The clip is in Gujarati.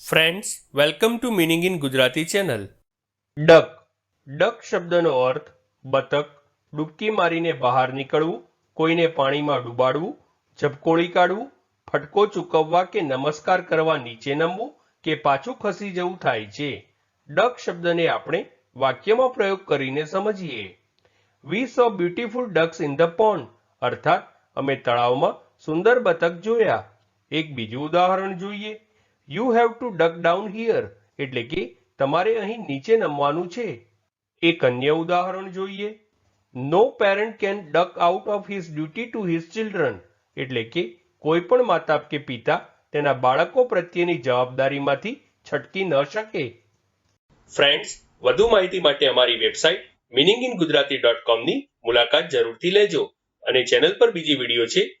Friends welcome to meaning in Gujarati channel duck. Duck શબ્દનો અર્થ, બતક, ડૂબકી મારીને બહાર નીકળવું, કોઈને પાણીમાં ડૂબાડવું ઝબકોળી કાઢવું, ફટકો ચૂકવવા કે નમસ્કાર કરવા નીચે નમવું કે પાછું ખસી જવું થાય છે. ડક શબ્દને આપણે વાક્યમાં પ્રયોગ કરીને સમજીએ. We saw beautiful ducks in the pond અર્થાત, અમે તળાવમાં સુંદર બતક જોયા. એક બીજું ઉદાહરણ જોઈએ. You have to duck down here એટલે કે તમારે અહીં નીચે નમવાનું છે. એક અન્ય ઉદાહરણ જોઈએ. No parent can duck out of his duty to his children એટલે કે કોઈ પણ માતા કે પિતા તેના બાળકો પ્રત્યેની જવાબદારીમાંથી છટકી ન શકે. ફ્રેન્ડ્સ વધુ માહિતી માટે અમારી website meaning in Gujarati dot કોમની મુલાકાત જરૂરથી લેજો. અને ચેનલ પર બીજી વીડિયો છે